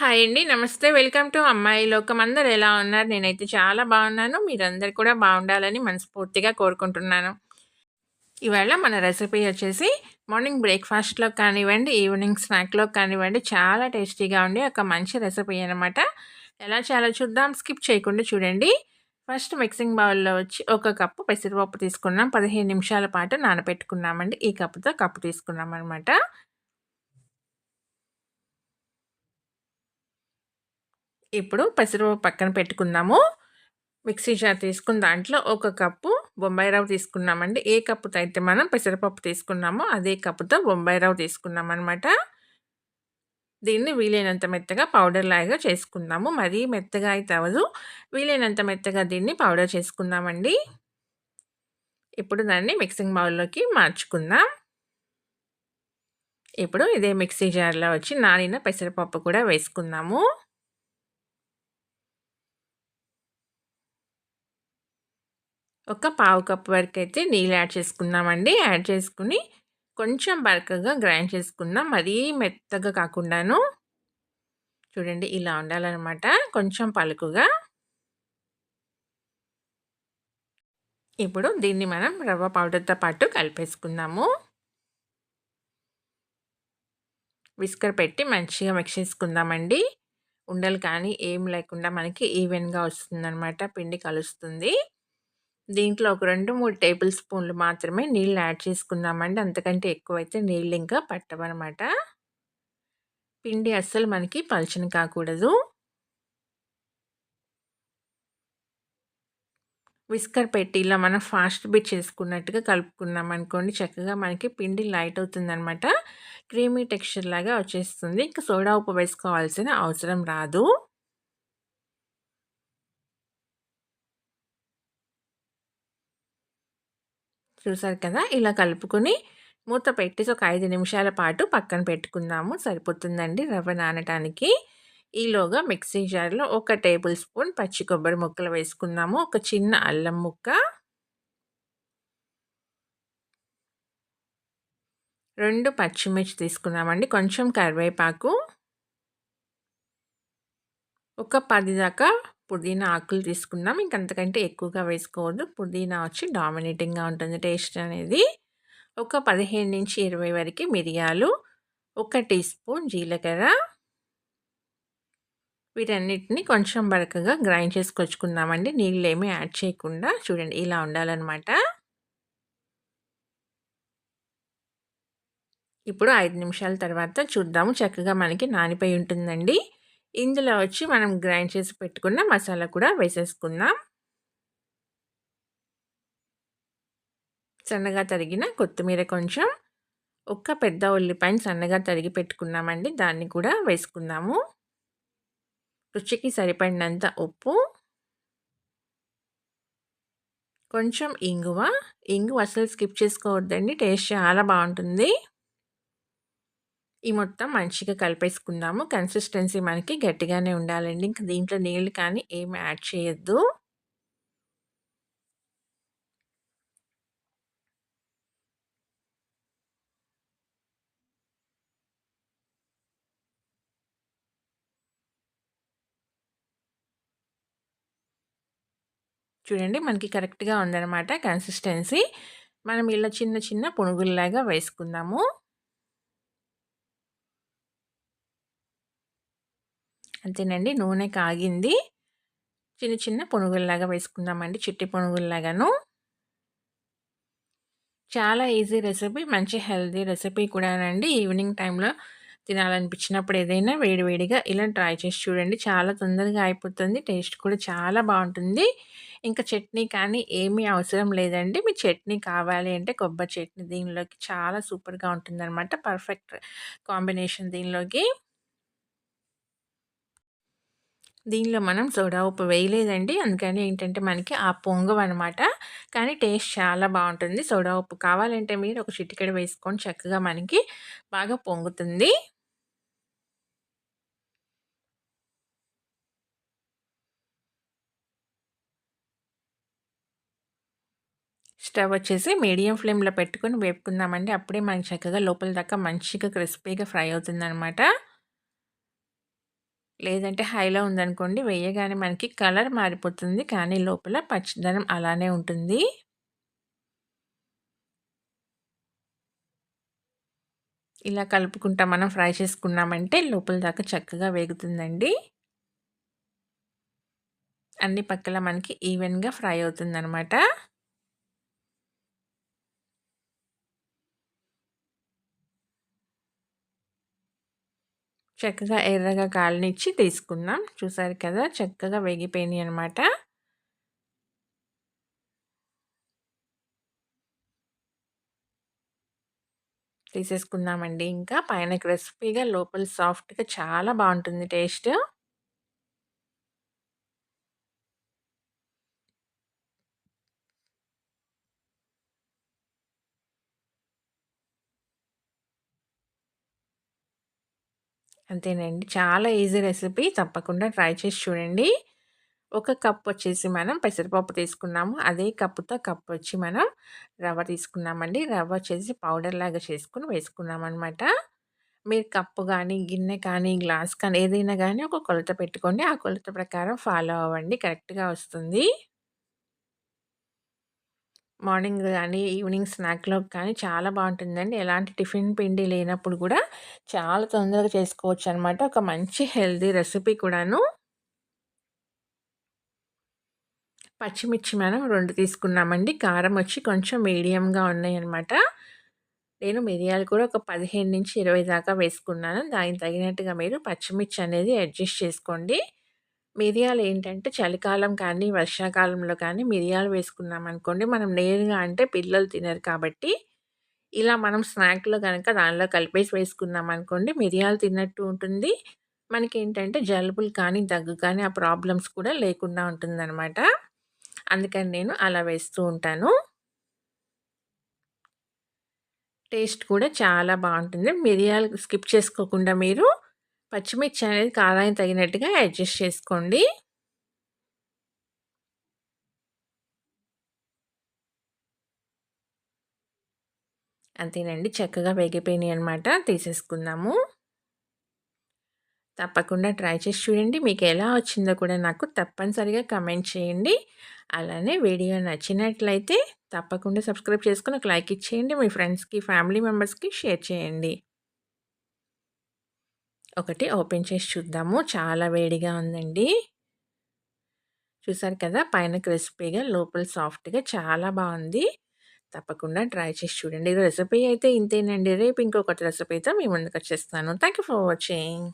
Hi అండి. నమస్తే. Welcome to అమ్మాయి లోకం. అందరు ఎలా ఉన్నారు? నేనైతే చాలా బాగున్నాను. మీరందరు కూడా బాగుండాలని మనస్ఫూర్తిగా కోరుకుంటున్నాను. ఇవాళ మన రెసిపీ వచ్చేసి మార్నింగ్ బ్రేక్‌ఫాస్ట్‌లో కానివ్వండి, ఈవినింగ్ స్నాక్‌లో కానివ్వండి చాలా టేస్టీగా ఉండి ఒక మంచి రెసిపీ అనమాట. ఎలా చాలా చూద్దాం. స్కిప్ చేయకుండా చూడండి. ఫస్ట్ మిక్సింగ్ బౌల్‌లో వచ్చి ఒక కప్పు పెసరపప్పు తీసుకున్నాం. 15 నిమిషాల పాటు నానబెట్టుకున్నామండి. ఈ కప్పుతో కప్పు తీసుకున్నాం అనమాట ఇప్పుడు పెసరపప్పు పక్కన పెట్టుకుందాము. మిక్సీ జార్ తీసుకుని దాంట్లో ఒక కప్పు బొంబాయి రవ్వ తీసుకున్నామండి. ఏ కప్పుతో అయితే మనం పెసరపప్పు తీసుకున్నామో అదే కప్పుతో బొంబాయి రవ్వ తీసుకున్నామనమాట. దీన్ని వీలైనంత మెత్తగా పౌడర్ లాగా చేసుకుందాము. మరీ మెత్తగా అయితే అవ్వదు. వీలైనంత మెత్తగా దీన్ని పౌడర్ చేసుకుందామండి. ఇప్పుడు దాన్ని మిక్సింగ్ బౌల్‌లోకి మార్చుకుందాం. ఇప్పుడు ఇదే మిక్సీ జార్‌లో వచ్చి నానిన పెసరపప్పు కూడా వేసుకుందాము. ఒక పావు కప్ అయితే నీళ్ళు యాడ్ చేసుకుందామండి. యాడ్ చేసుకుని కొంచెం బరకగా గ్రైండ్ చేసుకుందాం. మరీ మెత్తగా కాకుండాను. చూడండి ఇలా ఉండాలన్నమాట కొంచెం పలుకుగా. ఇప్పుడు దీన్ని మనం రవ్వ పౌడర్‌తో పాటు కలిపేసుకుందాము. విస్కర్ పెట్టి మంచిగా మిక్స్ చేసుకుందామండి. ఉండలు కానీ ఏం లేకుండా మనకి ఈవెన్‌గా వస్తుందన్నమాట పిండి కలుస్తుంది. దీంట్లో ఒక 2, 3 టేబుల్ స్పూన్లు మాత్రమే నీళ్ళు యాడ్ చేసుకుందామండి. అంతకంటే ఎక్కువైతే నీళ్ళు ఇంకా పట్టవనమాట. పిండి అస్సలు మనకి పలచన కాకూడదు. విస్కర్ పెట్టి ఇలా మనం ఫాస్ట్ బిట్ చేసుకున్నట్టుగా కలుపుకున్నామనుకోండి చక్కగా మనకి పిండి లైట్ అవుతుందనమాట. క్రీమీ టెక్స్చర్ లాగా వచ్చేస్తుంది. ఇంకా సోడా ఉప్పు వేసుకోవాల్సిన అవసరం రాదు. చూసారు కదా! ఇలా కలుపుకొని మూత పెట్టేసి ఒక ఐదు నిమిషాల పాటు పక్కన పెట్టుకుందాము. సరిపోతుందండి రవ్వ నానటానికి. ఈలోగా మిక్సీ జార్‌లో ఒక టేబుల్ స్పూన్ పచ్చి కొబ్బరి ముక్కలు వేసుకుందాము. ఒక చిన్న అల్లం ముక్క. రెండు పచ్చిమిర్చి తీసుకున్నామండి. కొంచెం కరివేపాకు. ఒక పది దాకా పుదీనా ఆకులు తీసుకుందాం. ఇంకంతకంటే ఎక్కువగా వేసుకోవద్దు. పుదీనా వచ్చి డామినేటింగ్‌గా ఉంటుంది టేస్ట్ అనేది. ఒక 15-20 వరకి మిరియాలు. ఒక టీ స్పూన్ జీలకర్ర. వీటన్నిటిని కొంచెం బరకగా గ్రైండ్ చేసుకొచ్చుకుందామండి. నీళ్ళేమి యాడ్ చేయకుండా. చూడండి ఇలా ఉండాలన్నమాట ఇప్పుడు ఐదు నిమిషాల తర్వాత చూద్దాము. చక్కగా మనకి నానిపోయి ఉంటుందండి. ఇందులో వచ్చి మనం గ్రైండ్ చేసి పెట్టుకున్న మసాలా కూడా వేసేసుకుందాం. సన్నగా తరిగిన కొత్తిమీర కొంచెం. ఒక్క పెద్ద ఉల్లిపాయని సన్నగా తరిగి పెట్టుకున్నామండి. దాన్ని కూడా వేసుకుందాము. రుచికి సరిపడినంత ఉప్పు. కొంచెం ఇంగువ. ఇంగువ అసలు స్కిప్ చేసుకోవద్దండి. టేస్ట్ చాలా బాగుంటుంది ఈ మొత్తం మంచిగా కలిపేసుకుందాము. కన్సిస్టెన్సీ మనకి గట్టిగానే ఉండాలండి. ఇంకా దీంట్లో నీళ్ళు కానీ ఏమి యాడ్ చేయొద్దు. చూడండి మనకి కరెక్ట్‌గా ఉందన్నమాట కన్సిస్టెన్సీ. మనం ఇలా చిన్న చిన్న పునుగుల్లాగా వేసుకుందాము. అంతేనండి. నూనె కాగింది. చిన్న చిన్న పునుగుల్లాగా వేసుకుందామండి. చిట్టి పునుగుల్లాగాను. చాలా ఈజీ రెసిపీ. మంచి హెల్తీ రెసిపీ కూడానండి. ఈవినింగ్ టైంలో తినాలనిపించినప్పుడు ఏదైనా వేడి వేడిగా ఇలా ట్రై చేసి చూడండి. చాలా తొందరగా అయిపోతుంది. టేస్ట్ కూడా చాలా బాగుంటుంది ఇంకా చట్నీ కానీ ఏమీ అవసరం లేదండి. మీ చట్నీ కావాలి అంటే కొబ్బరి చట్నీ దీనిలోకి చాలా సూపర్‌గా ఉంటుందనమాట. పర్ఫెక్ట్ కాంబినేషన్ దీనిలోకి. దీనిలో మనం సోడా ఉప్పు వేయలేదండి. అందుకని ఏంటంటే మనకి ఆ పొంగవనమాట. కానీ టేస్ట్ చాలా బాగుంటుంది సోడా ఉప్పు కావాలంటే మీరు ఒక చిటికెడ వేసుకొని చక్కగా మనకి బాగా పొంగుతుంది. స్టవ్ వచ్చేసి మీడియం ఫ్లేమ్‌లో పెట్టుకొని వేపుకుందామండి. అప్పుడే మనకి చక్కగా లోపల దాకా మంచిగా క్రిస్పీగా ఫ్రై అవుతుందనమాట. లేదంటే హైలో ఉందనుకోండి వేయగానే మనకి కలర్ మారిపోతుంది. కానీ లోపల పచ్చదనం అలానే ఉంటుంది. ఇలా కలుపుకుంటా మనం ఫ్రై చేసుకున్నామంటే లోపల దాకా చక్కగా వేగుతుందండి. అన్ని పక్కల మనకి ఈవెన్గా ఫ్రై అవుతుందనమాట చక్కగా ఎర్రగా కాలనిచ్చి తీసుకున్నాం చూసారు కదా చక్కగా వేగిపోయినాయి అనమాట తీసేసుకుందామండి ఇంకా. పైన క్రిస్పీగా లోపల సాఫ్ట్గా చాలా బాగుంటుంది టేస్ట్. అంతేనండి. చాలా ఈజీ రెసిపీ. తప్పకుండా ట్రై చేసి చూడండి. ఒక కప్ వచ్చేసి మనం పెసరపప్పు తీసుకున్నాము. అదే కప్పుతో కప్ వచ్చి మనం రవ్వ తీసుకున్నామండి. రవ్వ వచ్చేసి పౌడర్ లాగా చేసుకుని వేసుకున్నాం అనమాట మీరు కప్పు కానీ గిన్నె కానీ గ్లాస్ కానీ ఏదైనా కానీ ఒక కొలత పెట్టుకోండి. ఆ కొలత ప్రకారం ఫాలో అవ్వండి. కరెక్ట్గా వస్తుంది. మార్నింగ్ కానీ ఈవినింగ్ స్నాక్‌లో కానీ చాలా బాగుంటుందండి. ఎలాంటి టిఫిన్ పిండి లేనప్పుడు కూడా చాలా తొందరగా చేసుకోవచ్చు అనమాట ఒక మంచి హెల్దీ రెసిపీ కూడాను. పచ్చిమిర్చి మనం రెండు తీసుకున్నామండి. కారం వచ్చి కొంచెం మీడియంగా ఉన్నాయన్నమాట. నేను మిరియాలు కూడా ఒక పదిహేను నుంచి ఇరవై దాకా వేసుకున్నాను. దానికి తగినట్టుగా మీరు పచ్చిమిర్చి అనేది అడ్జస్ట్ చేసుకోండి. మిరియాలు ఏంటంటే చలికాలం కానీ, వర్షాకాలంలో కానీ మిరియాలు వేసుకున్నాం అనుకోండి మనం నేరుగా అంటే పిల్లలు తినరు కాబట్టి, ఇలా మనం స్నాక్‌లో కనుక దానిలో కలిపేసి వేసుకున్నామనుకోండి, మిరియాలు తిన్నట్టు ఉంటుంది. మనకేంటంటే జలుబులు కానీ, దగ్గు కానీ ఆ ప్రాబ్లమ్స్ కూడా లేకుండా ఉంటుందనమాట. అందుకని నేను అలా వేస్తూ ఉంటాను. టేస్ట్ కూడా చాలా బాగుంటుంది. మిరియాలు స్కిప్ చేసుకోకుండా మీరు పచ్చిమిర్చి అనేది కారానికి తగినట్టుగా అడ్జస్ట్ చేసుకోండి. అంతేనండి. చక్కగా వేగిపోయినాయి అనమాట. తీసేసుకుందాము. తప్పకుండా ట్రై చేసి చూడండి. మీకు ఎలా వచ్చిందో కూడా నాకు తప్పనిసరిగా కమెంట్ చేయండి. అలానే వీడియో నచ్చినట్లయితే తప్పకుండా సబ్స్క్రైబ్ చేసుకొని ఒక లైక్ ఇచ్చేయండి. మీ ఫ్రెండ్స్‌కి, ఫ్యామిలీ మెంబర్స్‌కి షేర్ చేయండి. ఒకటి ఓపెన్ చేసి చూద్దాము. చాలా వేడిగా ఉందండి. చూసారు కదా! పైన క్రిస్పీగా, లోపల సాఫ్ట్‌గా చాలా బాగుంది. తప్పకుండా ట్రై చేసి చూడండి. రెసిపీ అయితే ఇంతేనండి. రేపు ఇంకొకటి రెసిపీతో మీ ముందుకొచ్చేస్తాను. Thank you for watching.